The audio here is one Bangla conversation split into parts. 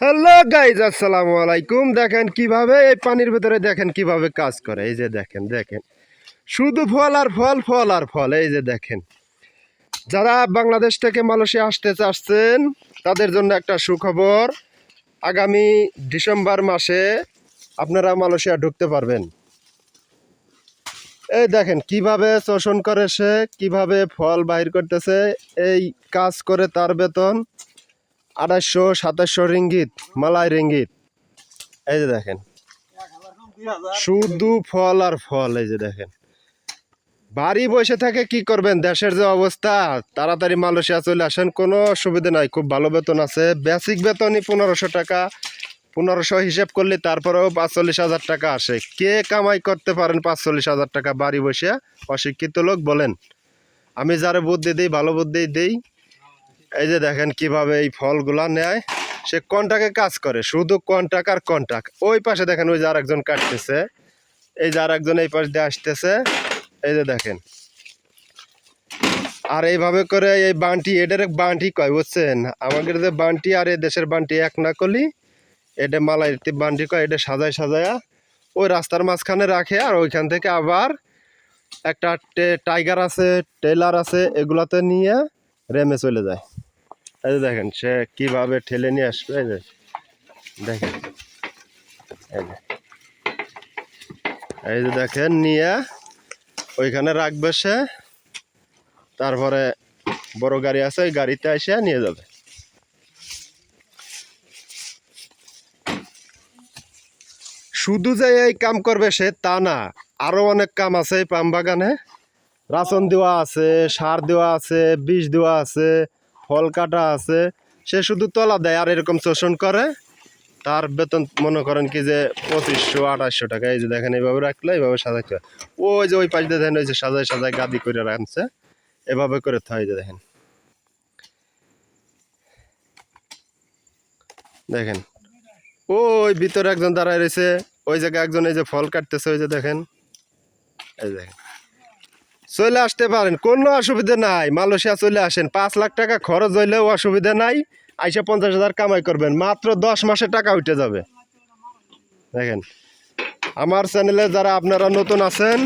হ্যালো গাইজ আসসালামু আলাইকুম। দেখেন কীভাবে এই পানির ভিতরে দেখেন কীভাবে কাজ করে। এই যে দেখেন দেখেন। শুধু ফল আর ফল ফল আর ফল, এই যে দেখেন। যারা বাংলাদেশ থেকে মালয়েশিয়া আসতে চাচ্ছেন, তাদের জন্য একটা সুখবর। আগামী ডিসেম্বর মাসে আপনারা মালয়েশিয়া ঢুকতে পারবেন। এই দেখেন, কীভাবে শোষণ করে সে, কীভাবে ফল বাহির করতেছে, এই কাজ করে তার বেতন আড়াইশো সাতাশশো রিঙ্গিত, মালাই রিঙ্গিত। এই যে দেখেন। শুধু ফল আর ফল, এই যে দেখেন। বাড়ি বসে থাকে কি করবেন? দেশের যে অবস্থা, তাড়াতাড়ি মালয়েশিয়া চলে আসেন, কোনো অসুবিধা নাই। খুব ভালো বেতন আছে। বেসিক বেতনই পনেরোশো টাকা। পনেরোশো হিসেব করলে তারপরেও পাঁচচল্লিশ হাজার টাকা আসে। কে কামাই করতে পারেন পাঁচচল্লিশ হাজার টাকা বাড়ি বসে? অশিক্ষিত লোক বলেন। আমি যারা বুদ্ধি দিই, ভালো বুদ্ধি দিই এই যে দেখেন কীভাবে এই ফলগুলা নেয়। সে কন্টাকে কাজ করে, শুধু কন্টাক আর কন্টাক। ওই পাশে দেখেন ওই যে আরেকজন কাটতেছে। এই যে আরেকজন এই পাশ দিয়ে আসতেছে। এই যে দেখেন। আর এইভাবে করে এই বান্টি এটার বান্টি কয়, বুঝছেন? আমাদের যে বান্টি আর এই দেশের বান্টি এক না করলি এটা মালাই বান্টি কয় এটা সাজায় সাজায়া ওই রাস্তার মাঝখানে রাখে আর ওইখান থেকে আবার একটা টাইগার আছে, টেলার আছে, এগুলাতে নিয়ে রেমে চলে যায়। এই যে দেখেন, সে কীভাবে ঠেলে নিয়ে আসবে, এই যে দেখেন। এই যে দেখেন, নিয়ে ওইখানে রাখবে সে, তারপরে বড় গাড়ি আছে, ওই গাড়িতে এসে নিয়ে যাবে। শুধু যে এই কাম করবে সে, তা না, আরও অনেক কাম আছে এই পাম বাগানে। রাসন দেওয়া আছে, সার দেওয়া আছে, বিষ দেওয়া আছে ফল কাটা আছে, সে শুধু তলা দেয় আর এরকম শোষণ করে। তার বেতন মনে করেন কি যে পঁচিশশো আঠাশশো টাকা, এই যে দেখেন এইভাবে রাখলে, এইভাবে সাজাইতে হয় ওই যে ওই পাশ দিয়ে দেখেন, ওই যে সাজায় সাজায় গাদি করে রাখছে, এভাবে করে থাকে যে দেখেন। দেখেন, ওই ভিতরে একজন দাঁড়ায় রয়েছে, ওই জায়গায় একজন এই যে ফল কাটতেছে, ওই যে দেখেন, এই দেখেন। চলে আসতে পারেন, কোনো অসুবিধা নাই। মালয়েশিয়া চলে আসেন, পাঁচ লাখ টাকা খরচ হইলেও অসুবিধা নাই, আইসা পঞ্চাশ হাজার কামাই করবেন, মাত্র দশ মাসে টাকা উঠে যাবে। দেখেন, আমার চ্যানেলে যারা আপনারা নতুন আছেন,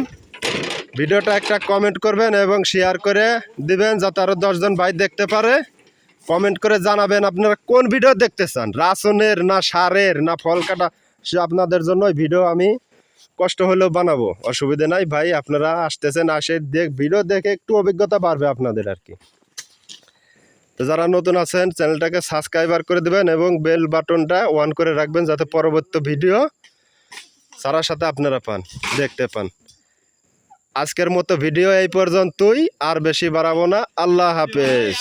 ভিডিওটা একটা কমেন্ট করবেন এবং শেয়ার করে দিবেন, যাতে আরও দশজন ভাই দেখতে পারে। কমেন্ট করে জানাবেন আপনারা কোন ভিডিও দেখতে চান, রাসনের না সারের না ফল কাটা, সে আপনাদের জন্য ভিডিও আমি কষ্ট হলেও বানাবো। অসুবিধা নাই ভাই, আপনারা আসতেছেন, আসে দেখ ভিডিও দেখে একটু অভিজ্ঞতা বাড়বে আপনাদের আর কি। তো যারা নতুন আছেন, চ্যানেলটাকে সাবস্ক্রাইবার করে দেবেন এবং বেল বাটনটা অন করে রাখবেন যাতে পরবর্তী ভিডিও সারার সাথে আপনারা পান, দেখতে পান। আজকের মতো ভিডিও এই পর্যন্তই, আর বেশি বাড়াবো না। আল্লাহ হাফেজ।